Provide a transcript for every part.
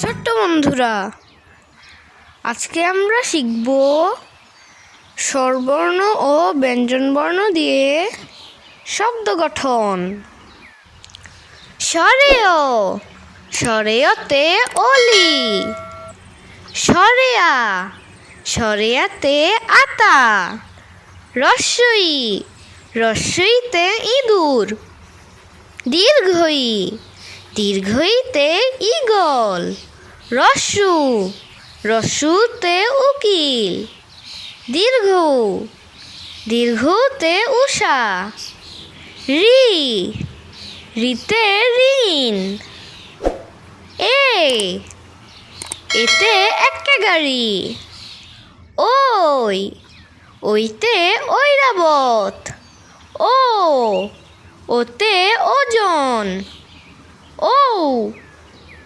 ছোট্ট বন্ধুরা, আজকে আমরা শিখব স্বরবর্ণ ও ব্যঞ্জনবর্ণ দিয়ে শব্দ গঠন। স্বরেয় স্বরেয়তে অলি, সরেয়া, সরেয়াতে আতা, রস্যই, রস্যইতে ইঁদুর। দীর্ঘই, দীর্ঘইতে ইগল রস্যু রস্যুতে উকিল, দীর্ঘ, দীর্ঘতে উষা, রি, রিতে ঋণ, এ, এতে একটা গাড়ি, ওই, ওইতে ঐরাবত, ও ওতে ওজন। ও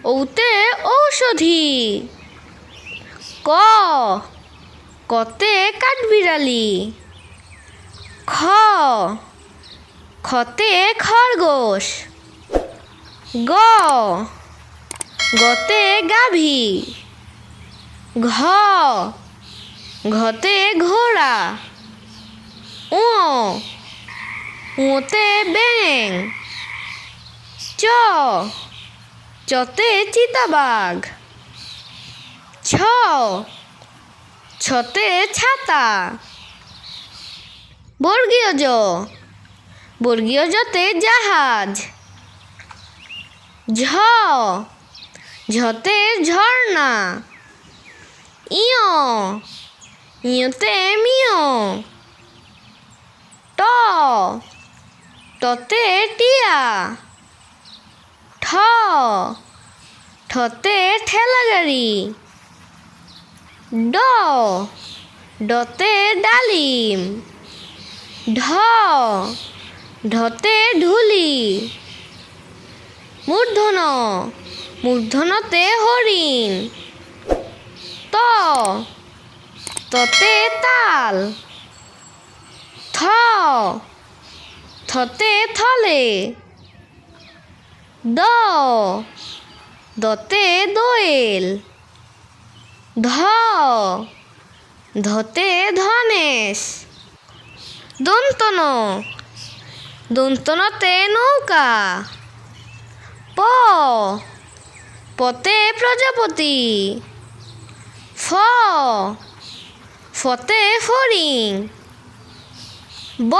ওতে ঔষধি। ক, কতে কাঠবিড়ালি। খ, খতে খরগোশ। গ, গতে গাভী। ঘ, ঘতে ঘোড়া। ও ওতে ব্যাং চ। চতে চিতাবাঘ। ছ। ছতে ছাতা। বর্গীয় জ। বর্গীয় জতে জাহাজ। ঝ। ঝতে ঝর্ণা। ইয়। ইয়তে মিয়। ট। টতে টিয়া। ঠ। ঠতে ঠেলা গাড়ি ড। ডতে ডালিম। ঢ। ঢতে ঢুলি। মূর্ধন মূর্ধনতে হরিণ। ত। ততে তাল। থ। থতে থলে। দ দতে দোয়েল। ধ ধতে ধনেশ। দন্তন। দন্তনতে নৌকা। প। পতে প্রজাপতি। ফ। ফতে ফড়িং। ব।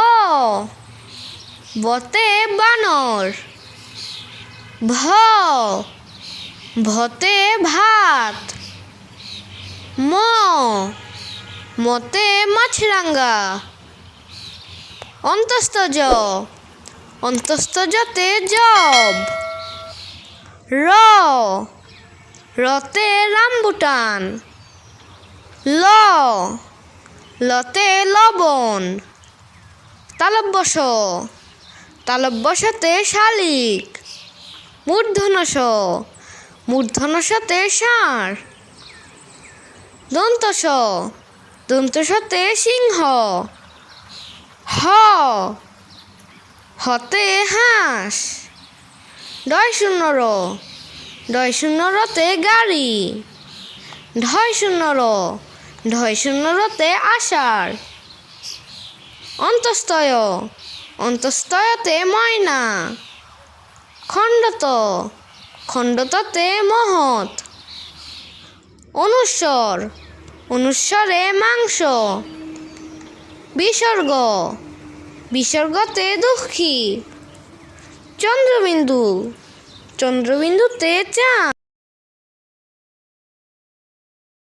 বতে বানর। ভ, ভতে ভাত। ম, মতে মাছরাঙ্গা অন্তস্তজ অন্তস্তজতে জব। র, রতে রামবুটান। ল, লতে লবণ। তালব্যস তালব্যসতে শালিক মূর্ধনস মূর্ধনসতে ষাঁড়, দন্তস, দন্তসতে সিংহ, হ, হতে হাঁস ডয় শূন্য র ডয় শূন্য রতে গাড়ি ঢয় শূন্য ঢয় শূন্য রতে আষাঢ় অন্তস্তয় অন্তস্তয়তে ময়না। খণ্ডত খণ্ডততে মহৎ। অনুস্বর অনুস্বরে মাংস। বিসর্গ বিসর্গতে দুঃখী। চন্দ্রবিন্দু চন্দ্রবিন্দুতে চাঁদ।